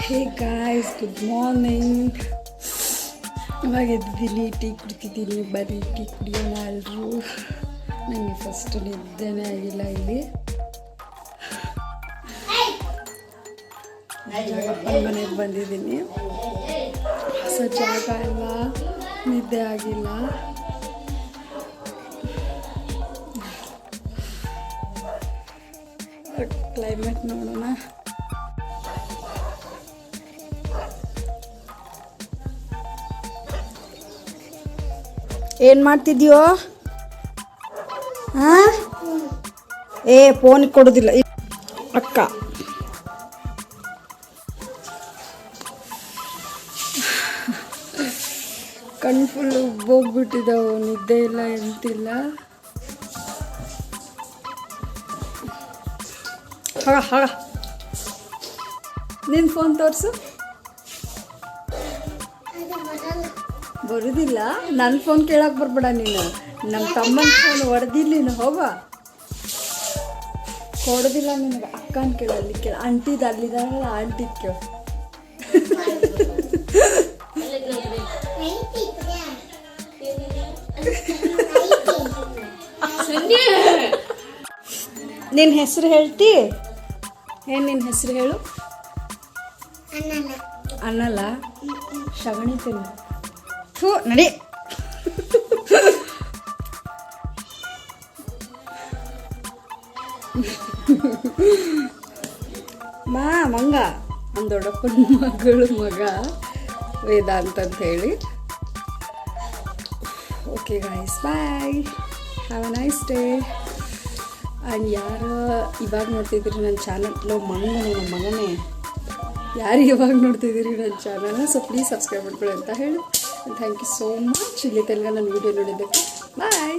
Hey guys good morning ಇವಾಗ ಎದ್ದಿದ್ದೀನಿ tea ಕುಡ್ತಿದ್ದೀನಿ ಬರೀ tea ಕುಡಿಯೋಣ ಎಲ್ಲರೂ ನನಗೆ ಫಸ್ಟ್ ನಿದ್ದೆನೇ ಆಗಿಲ್ಲ ಇಲ್ಲಿ. ಮನೆಗೆ ಬಂದಿದ್ದೀನಿ. ಹೊಸ ಜಾಗ ನಿದ್ದೆ ಆಗಿಲ್ಲ. ಕ್ಲೈಮೇಟ್ ನೋಡೋಣ. ಏನು ಮಾಡ್ತಿದ್ಯೋ? ಹಾಂ ಏ ಫೋನ್ ಕೊಡೋದಿಲ್ಲ. ಅಕ್ಕ. ಕಣ್ಣು ಫುಲ್ ಉಬ್ಬೋಗ್ಬಿಟ್ಟಿದ್ದಾವೆ ನಿದ್ದೆ ಇಲ್ಲ ಎಂತಿಲ್ಲ. ಹಾಗ ಹೋಗ ನಿನ್ನ ಫೋನ್ ತೋರಿಸು. ಬರುದಿಲ್ಲ. ನನ್ನ ಫೋನ್ ಕೇಳಕ್ಕೆ ಬರ್ಬೇಡ ನೀನು. ನಮ್ಮ ತಮ್ಮನ ಫೋನ್ ಹೊಡೆದಿಲ್ಲ ನೀನು, ಹೋಗ. ಕೊಡೋದಿಲ್ಲ ನಿನಗೆ. ಅಕ್ಕನ ಕೇಳಲ್ಲಿ ಕೇಳು. ಅಂಟಿದ ಅಲ್ಲಿದ್ದಾನಲ್ಲ ಆಂಟಿದ್ ಕೇಳು. ನಿನ್ನ ಹೆಸರು ಹೇಳ್ತಿ? ಏನು ನಿನ್ನ ಹೆಸರು ಹೇಳು? ಅನ್ನಲ್ಲ ಶಗಣಿ ತಿನ್ನ. ಥೂ ನಡಿ. ಮಾ ಮಂಗ. ನಮ್ಮ ದೊಡ್ಡಪ್ಪನ ಮಗಳು ಮಗ ವೇದಾಂತ ಅಂತ ಹೇಳಿ. Okay guys bye have a nice day and ಯಾರು ಇವಾಗ ನೋಡ್ತಿದ್ದೀರಿ ನನ್ನ ಚಾನಲ್. ಮಗನೇ, ನನ್ನ ಮಗನೇ. ಯಾರು ಇವಾಗ ನೋಡ್ತಿದ್ದೀರಿ ನನ್ನ ಚಾನಲ್ನ? ಸೊ ಪ್ಲೀಸ್ ಸಬ್ಸ್ಕ್ರೈಬ್ ಮಾಡ್ಕೊಳ್ಳಿ ಅಂತ ಹೇಳಿ. ಥ್ಯಾಂಕ್ ಯು ಸೋ ಮಚ್ ಇಲ್ಲಿ ತನಕ ನನ್ನ ವೀಡಿಯೋ ನೋಡಿದ್ದಕ್ಕೆ. ಬಾಯ್